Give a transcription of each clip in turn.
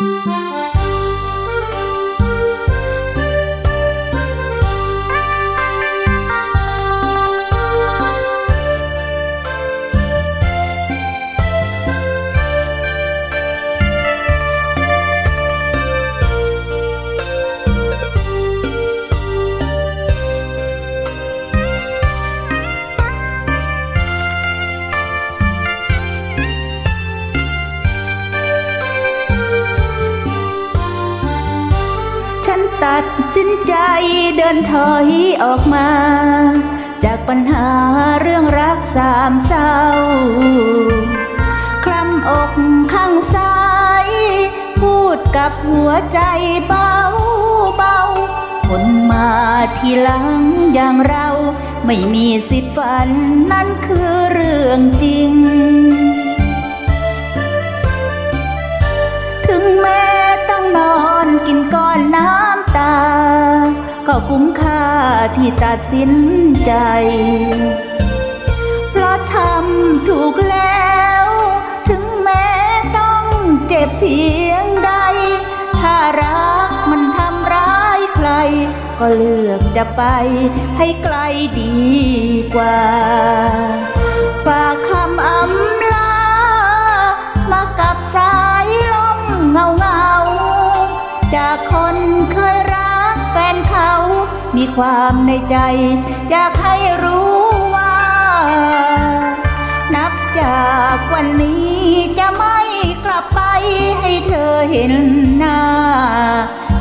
Música ตัดสินใจเดินถอยออกมา จากปัญหาเรื่องรักสามเศร้า คลำอกข้างซ้าย พูดกับหัวใจเบาเบาคนมาทีหลังอย่างเรา ไม่มีสิทธิ์ฝันนั่นคือเรื่องจริงถึง คุ้มค่าที่ตัดสินใจ เพราะทำถูกแล้ว ถึงแม้ต้องเจ็บเพียงใด ถ้ารักมันทำร้ายใคร ก็เลือกจะไปให้ไกลดีกว่า ฝากคำอำ มีความในใจอยากให้รู้ว่า นับจากวันนี้จะไม่กลับไปให้เธอเห็นหน้า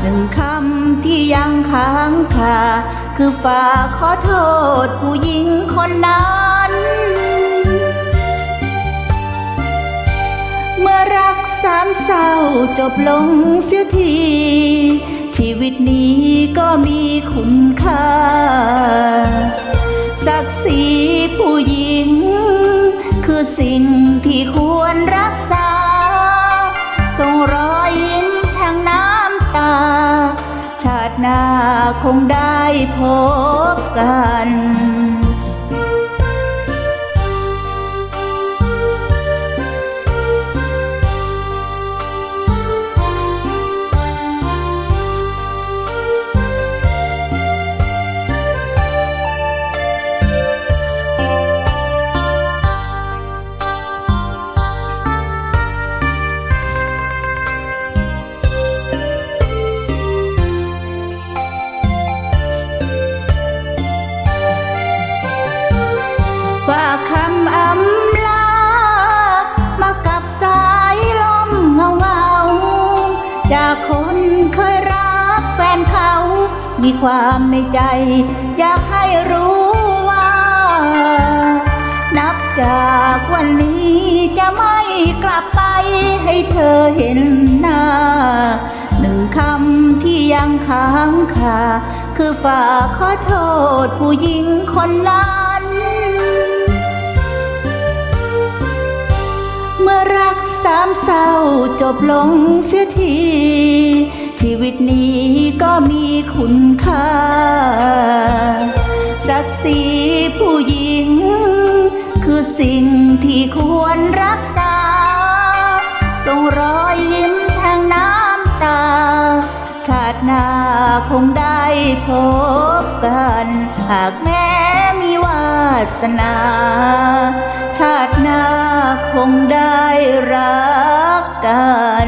หนึ่งคำที่ยังค้างคาคือฝากขอโทษผู้หญิงคนนั้นเมื่อรักสามเศร้าจบลงเสียที คุณค่า ศักดิ์ศรีผู้หญิง คือสิ่งที่ควรรักษาส่งรอยยิ้มทางน้ำตา ชาติหน้าคงได้พบกัน มีความในใจ อยากให้รู้ว่า นับจากวันนี้จะไม่กลับไปให้เธอเห็นหน้า หนึ่งคำที่ยังค้างคาคือฝากขอโทษผู้หญิงคนนั้นเมื่อรักสามเศร้าจบลงเสียที ชีวิตนี้ก็มีคุณค่า ศักดิ์ศรีผู้หญิง คือสิ่งที่ควรรักษาส่งรอยยิ้มทางน้ำตา ชาติหน้าคงได้พบกัน หากแม้มีวาสนา ชาติหน้าคงได้รักกัน